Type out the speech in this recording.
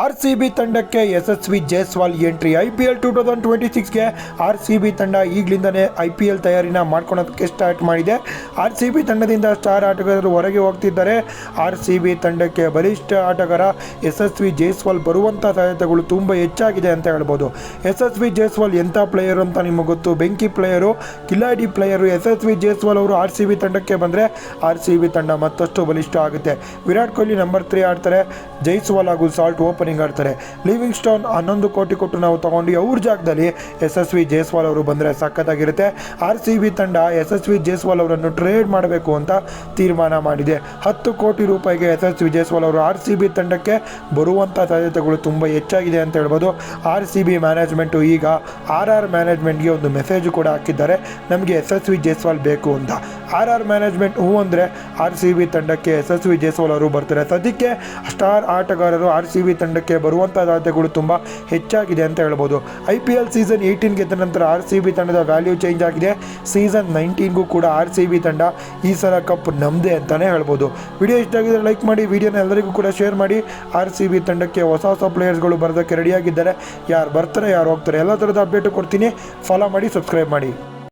R C B ತಂಡಕ್ಕೆ Yashasvi Jaiswal entry. I P L two thousand twenty ಸಿಕ್ಸ್ಗೆ R C B ತಂಡ ಈಗಲಿಂದನೇ I P L ತಯಾರಿನ ಮಾಡ್ಕೊಳೋದಕ್ಕೆ start ಮಾಡಿದೆ. R C B ತಂಡದಿಂದ star ಆಟಗಾರರು ಹೊರಗೆ ಹೋಗ್ತಿದ್ದಾರೆ. ಆರ್ ಸಿ ಬಿ ತಂಡಕ್ಕೆ ಬಲಿಷ್ಠ ಆಟಗಾರ ಯಶಸ್ವಿ ಜೈಸ್ವಾಲ್ ಬರುವಂಥ ಸಾಧ್ಯತೆಗಳು ತುಂಬ ಹೆಚ್ಚಾಗಿದೆ ಅಂತ ಹೇಳ್ಬೋದು. ಯಶಸ್ವಿ ಜೈಸ್ವಾಲ್ ಎಂಥ ಪ್ಲೇಯರ್ ಅಂತ ನಿಮಗೆ ಗೊತ್ತು? ಬೆಂಕಿ ಪ್ಲೇಯರು ಕಿಲಾಡಿ ಪ್ಲೇಯರು ಯಶಸ್ವಿ ಜೈಸ್ವಾಲ್ ಅವರು ಆರ್ ಸಿ ಬಿ ತಂಡಕ್ಕೆ ಬಂದರೆ ಆರ್ ಸಿ ಬಿ ತಂಡ ಮತ್ತಷ್ಟು ಬಲಿಷ್ಠ ಆಗುತ್ತೆ. ವಿರಾಟ್ ಕೊಹ್ಲಿ ನಂಬರ್ ತ್ರೀ ಆಡ್ತಾರೆ. ಜೈಸ್ವಾಲ್ ಹಾಗೂ ಸಾಲ್ಟ್ ಓಪನಿಂಗ್ ಆಡ್ತಾರೆ. ಲಿವಿಂಗ್ ಸ್ಟೋನ್ ಹನ್ನೊಂದು ಕೋಟಿ ಕೊಟ್ಟು ನಾವು ತಗೊಂಡು ಅವ್ರ ಜಾಗದಲ್ಲಿ ಯಶಸ್ವಿ ಜೈಸ್ವಾಲ್ ಅವರು ಬಂದರೆ ಸಖತ್ತಾಗಿರುತ್ತೆ. ಆರ್ ಸಿ ಬಿ ತಂಡ ಯಶಸ್ವಿ ಜೈಸ್ವಾಲ್ ಅವರನ್ನು ಟ್ರೇಡ್ ಮಾಡಬೇಕು ಅಂತ ತೀರ್ಮಾನ ಮಾಡಿದೆ. ಹತ್ತು ಕೋಟಿ ರೂಪಾಯಿಗೆ ಯಶಸ್ವಿ ಜೈಸ್ವಾಲ್ ಅವರು ಆರ್ ಸಿ ಬಿ ತಂಡಕ್ಕೆ ಬರುವಂಥ ಸಾಧ್ಯತೆಗಳು ತುಂಬ ಹೆಚ್ಚಾಗಿದೆ ಅಂತ ಹೇಳ್ಬೋದು. ಆರ್ ಸಿ ಬಿ ಮ್ಯಾನೇಜ್ಮೆಂಟು ಈಗ ಆರ್ ಆರ್ ಮ್ಯಾನೇಜ್ಮೆಂಟ್ಗೆ ಒಂದು ಮೆಸೇಜ್ ಕೂಡ ಹಾಕಿದ್ದಾರೆ. ನಮಗೆ ಯಶಸ್ವಿ ಜೈಸ್ವಾಲ್ ಬೇಕು ಅಂತ. ಆರ್ ಆರ್ ಮ್ಯಾನೇಜ್ಮೆಂಟ್ ಹೂ ಅಂದರೆ ಆರ್ ಸಿ ಬಿ ತಂಡಕ್ಕೆ ಯಶಸ್ವಿ ಜೈಸ್ವಾಲ್ ಅವರು ಬರ್ತಾರೆ. ಸದ್ಯಕ್ಕೆ ಸ್ಟಾರ್ ಆಟಗಾರರು ಆರ್ ಸಿ ಬಿ ತಂಡಕ್ಕೆ ಬರುವಂಥ ಸಾಧ್ಯತೆಗಳು ತುಂಬ ಹೆಚ್ಚಾಗಿದೆ ಅಂತ ಹೇಳ್ಬೋದು. I P L season eighteen ಗೆದ್ದ ನಂತರ ಆರ್ ಸಿ ಬಿ ತಂಡದ ವ್ಯಾಲ್ಯೂ ಚೇಂಜ್ ಆಗಿದೆ. ಸೀಸನ್ ನೈನ್ಟೀನ್ಗೂ ಕೂಡ ಆರ್ ಸಿ ಬಿ ತಂಡ ಈ ಸಲ ಕಪ್ ನಮ್ಮದೇ ಅಂತಲೇ ಹೇಳ್ಬೋದು. ವಿಡಿಯೋ ಇಷ್ಟ ಆಗಿದ್ರೆ ಲೈಕ್ ಮಾಡಿ, ವಿಡಿಯೋನ ಎಲ್ಲರಿಗೂ ಕೂಡ ಶೇರ್ ಮಾಡಿ. ಆರ್ ಸಿ ಬಿ ತಂಡಕ್ಕೆ ಹೊಸ ಹೊಸ ಪ್ಲೇಯರ್ಸ್ಗಳು ಬರೋದಕ್ಕೆ ರೆಡಿಯಾಗಿದ್ದಾರೆ ಯಾರು ಬರ್ತಾರೆ, ಯಾರು ಹೋಗ್ತಾರೆ, ಎಲ್ಲ ಥರದ ಅಪ್ಡೇಟು ಕೊಡ್ತೀನಿ. ಫಾಲೋ ಮಾಡಿ ಸಬ್ಸ್ಕ್ರೈಬ್ ಮಾಡಿ.